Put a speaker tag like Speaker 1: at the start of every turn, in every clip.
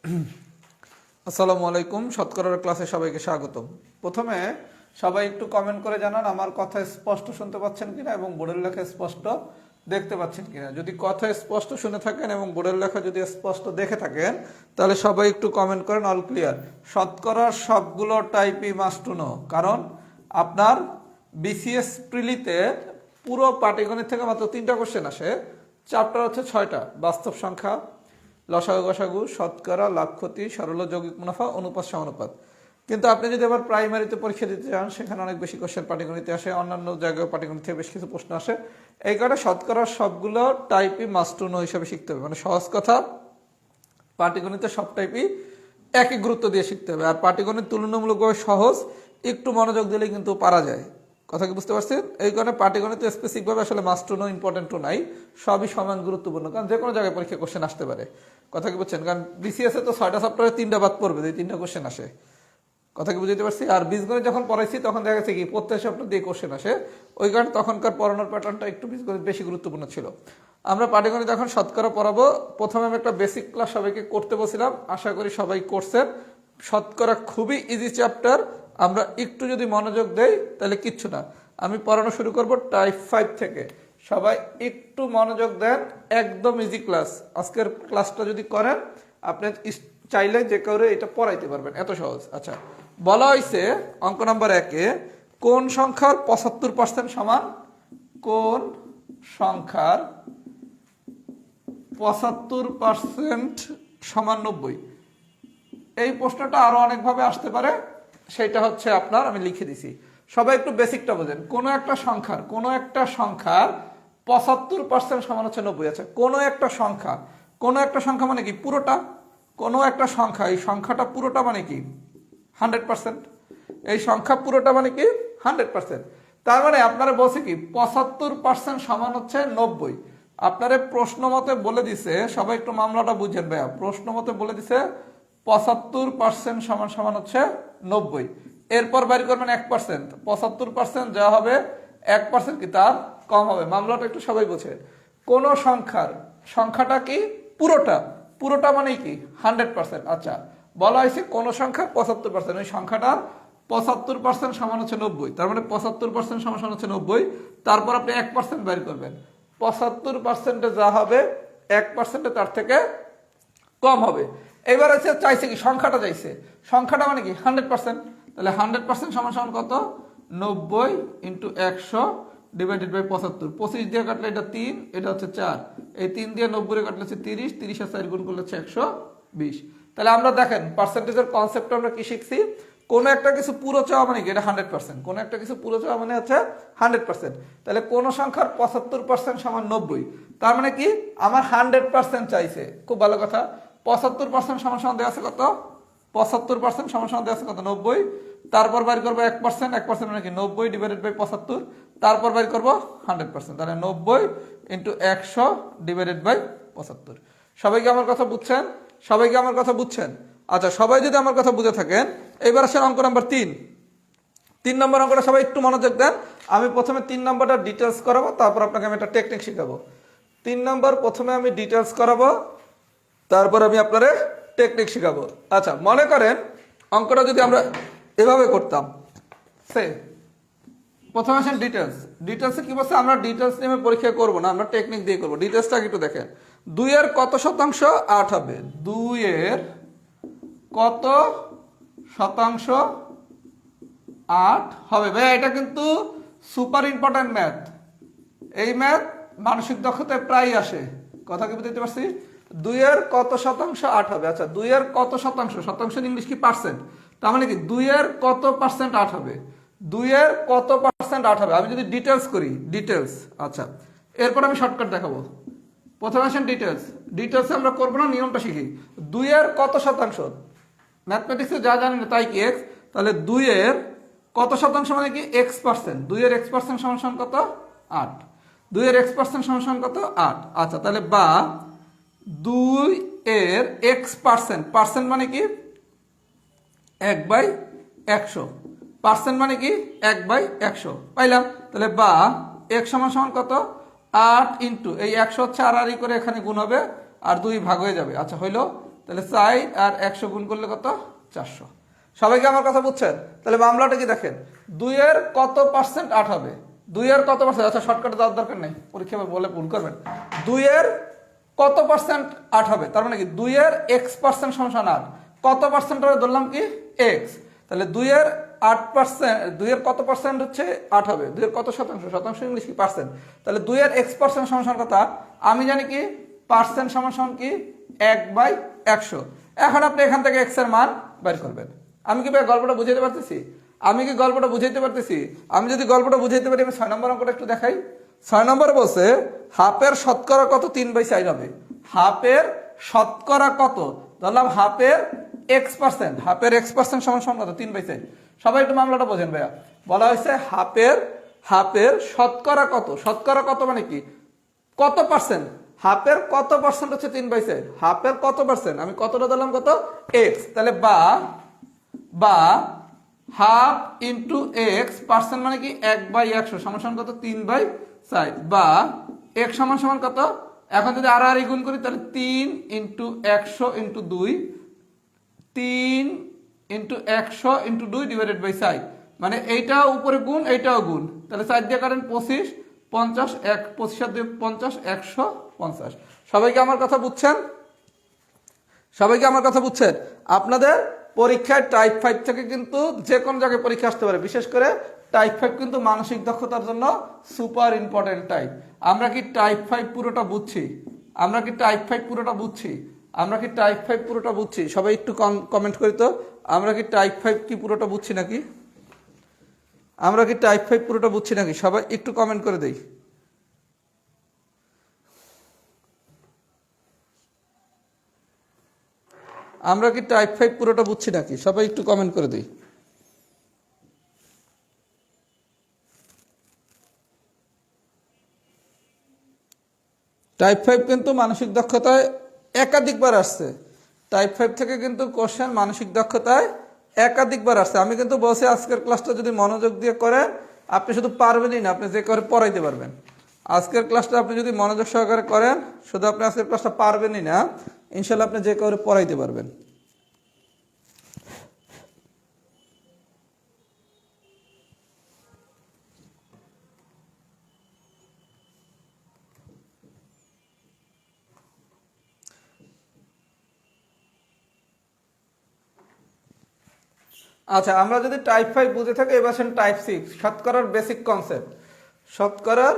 Speaker 1: আসসালামু আলাইকুম, শতকরার ক্লাসে সবাইকে স্বাগতম। প্রথমে সবাই একটু কমেন্ট করে জানান আমার কথা স্পষ্ট শুনতে পাচ্ছেন কিনা এবং বোর্ডের লেখা স্পষ্ট দেখতে পাচ্ছেন কিনা। যদি কথা স্পষ্ট শুনে থাকেন এবং বোর্ডের লেখা যদি স্পষ্ট দেখে থাকেন, তাহলে সবাই একটু কমেন্ট করেন অল ক্লিয়ার শতকরার সবগুলো টাইপই মাস্ট নো কারণ আপনার বিসিএস প্রিলিতে পুরো পাটিগণিত থেকে মাত্র তিনটা কোশ্চেন আসে। চ্যাপ্টার হচ্ছে ছয়টা, বাস্তব সংখ্যা লসাগু গসাগু শতকরা লাভ ক্ষতি সরল যৌগিক মুনাফা, অনুপাত, সমানুপাত। কিন্তু আপনি যদি আবার প্রাইমারিতে পরীক্ষা দিতে চান, সেখানে অনেক বেশি কোশ্চেন পাটিগণিতে আসে, অন্যান্য জায়গায় পাটিগণিত থেকে বেশ কিছু প্রশ্ন আসে। এই কারণে শতকরা সবগুলো টাইপই মাস্টুনো হিসাবে শিখতে হবে। মানে সহজ কথা, পাটিগণিতে সব টাইপই একই গুরুত্ব দিয়ে শিখতে হবে। আর পাটিগণিত তুলনামূলকভাবে সহজ, একটু মনোযোগ দিলে কিন্তু পারা যায়। কথা কি বুঝতে পারছেন? এই কারণে পাটিগণিত স্পেসিফিকভাবে আসলে must to know important to নাই। সবই সমান গুরুত্বপূর্ণ। কারণ যে কোনো জায়গায় পরীক্ষা কোশ্চেন আসতে পারে। কথা কি বুঝছেন? কারণ বিসিএস তো ছয়টা সপ্তাহে তিনটা বাদ পড়বে এই তিনটা কোশ্চেন আসে। কথা কি বুঝতে পারছি? আর বীজগণিত যখন পড়াইছি, তখন দেখা গেছে কি প্রত্যেক সপ্তাহ দিয়ে কোশ্চেন আসে। ওই কারণে তখনকার পড়ানোর প্যাটার্নটা একটু বীজগণিত বেশি গুরুত্বপূর্ণ ছিল। আমরা পাটিগণিত এখন শতকরা পড়াবো। প্রথমে আমি একটা বেসিক ক্লাস সবাইকে করতে বলছিলাম। আশা করি সবাই করছেন। শতকরা খুবই ইজি চ্যাপ্টার আমরা একটু যদি মনোযোগ দেই, তাহলে কিচ্ছু না। আমি পড়ানো শুরু করব টাইপ ফাইভ থেকে। সবাই একটু মনোযোগ দেন, একদম ইজি ক্লাস আজকের ক্লাসটা যদি করেন, আপনি চাইলে যে কাউরে এটা পড়াইতে পারবেন, এত সহজ। আচ্ছা বলা হয়েছে অঙ্ক নম্বর একে, কোন সংখ্যার পঁচাত্তর পার্সেন্ট সমান? কোন সংখ্যার পঁচাত্তর পার্সেন্ট সমান নব্বই? এই প্রশ্নটা আরও অনেকভাবে আসতে পারে। সেটা হচ্ছে আপনার, আমি লিখে দিছি। সবাই একটু বেসিকটা বোঝেন। কোনো একটা সংখ্যার, কোনো একটা সংখ্যার পঁচাত্তর পার্সেন্ট সমান হচ্ছে নব্বই আছে কোনো একটা সংখ্যা কোনো একটা সংখ্যা মানে কি পুরোটা? কোনো একটা সংখ্যা, এই সংখ্যাটা পুরোটা মানে কি? হান্ড্রেড পার্সেন্ট এই সংখ্যা পুরোটা মানে কি? হান্ড্রেড পার্সেন্ট তার মানে আপনারা বলছে কি, পঁচাত্তর পার্সেন্ট সমান হচ্ছে নব্বই। আপনারে প্রশ্ন মতে বলে দিছে, সবাই একটু মামলাটা বুঝেন ভাইয়া। প্রশ্ন মতে বলে দিছে, পঁচাত্তর পার্সেন্ট সমান সমান হচ্ছে নব্বই। এরপর বাইর করবেন এক পার্সেন্ট পঁচাত্তর পার্সেন্ট যা হবে, এক পার্সেন্ট কি তার কম হবে। মামলাটা একটু সবাই বোঝে। কোন সংখ্যার, সংখ্যাটা কি? পুরোটা। পুরোটা মানে কি? হান্ড্রেড পার্সেন্ট আচ্ছা বলা হয়েছে কোন সংখ্যার পঁচাত্তর পার্সেন্ট ওই সংখ্যাটার পঁচাত্তর পার্সেন্ট সমান হচ্ছে নব্বই। তার মানে পঁচাত্তর পার্সেন্ট সমান হচ্ছে নব্বই। তারপর আপনি এক পার্সেন্ট বের করবেন। পঁচাত্তর পার্সেন্টে যা হবে, এক পার্সেন্টে তার থেকে কম হবে। এবার হচ্ছে চাইছে কি, সংখ্যাটা চাইছে। সংখ্যাটা মানে কি? হান্ড্রেড পার্সেন্ট তাহলে হান্ড্রেড পার্সেন্ট সমান সমান কত? নব্বই ইন্টু একশো ডিভাইডেড বাই পঁচাত্তর। পঁচিশ দিয়ে কাটলে এটা তিন, এটা হচ্ছে চার। এই তিন দিয়ে নব্বই কাটলে হচ্ছে তিরিশ তিরিশের চার গুণ করলে হচ্ছে একশো বিশ। তাহলে আমরা দেখেন পার্সেন্টেজের কনসেপ্ট আমরা কি শিখছি? কোনো একটা কিছু পুরো চাওয়া মানে কি? এটা হান্ড্রেড পার্সেন্ট কোনো একটা কিছু পুরো চাওয়া মানে হচ্ছে হান্ড্রেড পার্সেন্ট তাহলে কোন সংখ্যার পঁচাত্তর পার্সেন্ট সমান নব্বই। তার মানে কি? আমার হান্ড্রেড পার্সেন্ট চাইছে। খুব ভালো কথা। পঁচাত্তর পার্সেন্ট সমান সমান দেওয়া আছে কত? পঁচাত্তর পার্সেন্ট সমান সমান দেওয়া আছে কত? নব্বই। তারপর বাইর করব এক পার্সেন্ট এক পার্সেন্ট মানে কি? নব্বই ডিভাইডেড বাই পঁচাত্তর। তারপর বাইর করব হান্ড্রেড পার্সেন্ট তাহলে নব্বই ইন্টু একশো ডিভাইডেড বাই পঁচাত্তর। সবাইকে আমার কথা বুঝছেন? সবাইকে আমার কথা বুঝছেন? আচ্ছা সবাই যদি আমার কথা বুঝে থাকেন, এবার আসেন অঙ্ক নাম্বার তিন। তিন নম্বর অঙ্কটা সবাই একটু মনোযোগ দেন। আমি প্রথমে তিন নম্বরটা ডিটেলস করাবো, তারপর আপনাকে আমি একটা টেকনিক শেখাবো। তিন নম্বর প্রথমে আমি ডিটেলস করাবো। তারপর আমি আপনারে টেকনিক শেখাবো। আচ্ছা মনে করেন অঙ্কটা যদি আমরা এভাবে করতাম সে প্রথমে আসেন ডিটেলস ডিটেলসে কি বলছে? আমরা ডিটেলস নিয়ে পরীক্ষা করব না, আমরা টেকনিক দিয়ে করব। ডিটেলসটা একটু দেখেন। দুইয়ের কত শতাংশ আট হবে? দুইয়ের কত শতাংশ আট হবে? ভাই এটা কিন্তু সুপার ইম্পর্টেন্ট ম্যাথ এই ম্যাথ মানসিক দক্ষতায় প্রায় আসে। কথা কি বুঝতে পারছি? দুইয়ের কত শতাংশ আট হবে? আচ্ছা দুইয়ের কত শতাংশ? শতাংশ ইংলিশ কি পার্সেন্ট তার মানে কি, দুইয়ের কত পার্সেন্ট আট হবে? দুইয়ের কত পার্সেন্ট আট হবে? আমি যদি ডিটেলস করি ডিটেলস আচ্ছা এরপর আমি শর্টকাট দেখাবো। প্রথমে আসেন ডিটেলস ডিটেলসে আমরা করব না, নিয়মটা শিখি। দুইয়ের কত শতাংশ? ম্যাথমেটিক্সে যা জানি না তাই কি এক্স তাহলে দুইয়ের কত শতাংশ মানে কি এক্স পার্সেন্ট দুইয়ের এক্স পার্সেন্ট সমান কত? আট। দুইয়ের এক্স পার্সেন্ট সমান কত? আট। আচ্ছা তাহলে বা দুই এর এক্স পার্সেন্ট পার্সেন্ট মানে কি? এক বাই একশো। পার্সেন্ট মানে কি? এক বাই একশো। পাইলাম। তাহলে বা এক সমান সমান কত? আট ইন্টু এই একশো হচ্ছে আর করে এখানে গুণ হবে আর দুই ভাগ হয়ে যাবে। আচ্ছা হইল। তাহলে চার আর একশো গুণ করলে কত? চারশো। সবাইকে আমার কথা বুঝছেন? তাহলে মামলাটা কি দেখেন? দুইয়ের কত পার্সেন্ট আট হবে? দুইয়ের কত পার্সেন্ট আচ্ছা শর্টকাটে দেওয়ার দরকার নেই। পরীক্ষা বলে ভুল করবেন। দুইয়ের কত পার্সেন্ট আট হবে? তার মানে কি? দুইয়ের এক্স পার্সেন্ট সমান আট। কত পার্সেন্ট হবে ধরলাম কি? এক্স তাহলে দুইয়ের আট পার্সেন্ট দুইয়ের কত পার্সেন্ট হচ্ছে আট হবে? দুইয়ের কত শতাংশ? শতাংশ ইংলিশ কি? পার্সেন্ট তাহলে দুইয়ের এক্স পার্সেন্ট সমান কথা? আমি জানি কি? পার্সেন্ট সমান কি? এক বাই একশো। এখন আপনি এখান থেকে এক্সের মান বের করবেন। আমি কি ভাই গল্পটা বুঝাইতে পারতেছি? আমি কি গল্পটা বুঝাইতে পারতেছি? আমি যদি গল্পটা বুঝাইতে পারি, আমি ছয় নম্বর অঙ্কটা একটু দেখাই। ছয় নম্বর বলছে, হাফের শতকরা কত? তিন বাই চার হবে। হাফের শতকরা কত? ধরলাম হাফের এক্স পার্সেন্ট হাফের এক্স পার্সেন্ট সমান সমান কত? তিন বাই চার। সবাই একটু মামলাটা বোঝেন ভাইয়া। বলা হয়েছে হাফের হাফের শতকরা কত? শতকরা কত মানে কি? কত পার্সেন্ট হাফের কত পার্সেন্ট হচ্ছে তিন বাই চার? হাফের কত পার্সেন্ট আমি কতটা দিলাম কত? এক্স তাহলে বা বা হাফ ইন্টু এক্স পার্সেন্ট মানে কি? এক বাই একশো। সমান কত? তিন বাই চার বা এক সমান সমান কত? এখন যদি আর আর গুণ করি, তাহলে তিন ইন্টু একশো ইন্টু দুই, তিন ইন্টু একশো ইন্টু দুই ডিভাইডেড বাই চার। মানে এইটাও উপরে গুণ, এইটাও গুণ। তাহলে চার দিয়ে কারেন পঁচিশ, পঞ্চাশ, এক, পঁচিশ আর দুই, পঞ্চাশ, একশো পঞ্চাশ। সবাইকে আমার কথা বুঝছেন? সবাইকে আমার কথা বুঝছেন? আপনাদের পরীক্ষায় টাইপ ফাইভ থেকে কিন্তু যে কোনো জায়গায় পরীক্ষা আসতে পারে। বিশেষ করে টাইপ ফাইভ কিন্তু মানসিক দক্ষতার জন্য সুপার ইম্পর্টেন্ট টাইপ আমরা কি টাইপ ফাইভ পুরোটা বুঝছি? আমরা কি টাইপ ফাইভ পুরোটা বুঝছি? আমরা কি টাইপ ফাইভ পুরোটা বুঝছি? সবাই একটু কমেন্ট করি তো। আমরা কি টাইপ ফাইভ কি পুরোটা বুঝছি নাকি? আমরা কি টাইপ ফাইভ পুরোটা বুঝছি নাকি? সবাই একটু কমেন্ট করে দেই। আমরা কি টাইপ ফাইভ পুরোটা বুঝছি নাকি? সবাই একটু কমেন্ট করে দিই। টাইপ ফাইভ কিন্তু মানসিক দক্ষতায় একাধিকবার আসছে। টাইপ ফাইভ থেকে কিন্তু কোশ্চেন মানসিক দক্ষতায় একাধিকবার আসছে। আমি কিন্তু বসে আজকের ক্লাসটা যদি মনোযোগ দিয়ে করেন, আপনি শুধু পারবেনই না, আপনি যে করে পড়াইতে পারবেন। আজকের ক্লাসটা আপনি যদি মনোযোগ সহকারে করেন, শুধু আপনি আজকের ক্লাসটা পারবেনই না। ইনশাল্লাহ আপনি যে করে পড়াইতে পারবেন। আচ্ছা আমরা যদি টাইপ ফাইভ বুঝে থাকি, এবার টাইপ সিক্স শতকরার বেসিক কনসেপ্ট শতকরার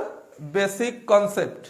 Speaker 1: বেসিক কনসেপ্ট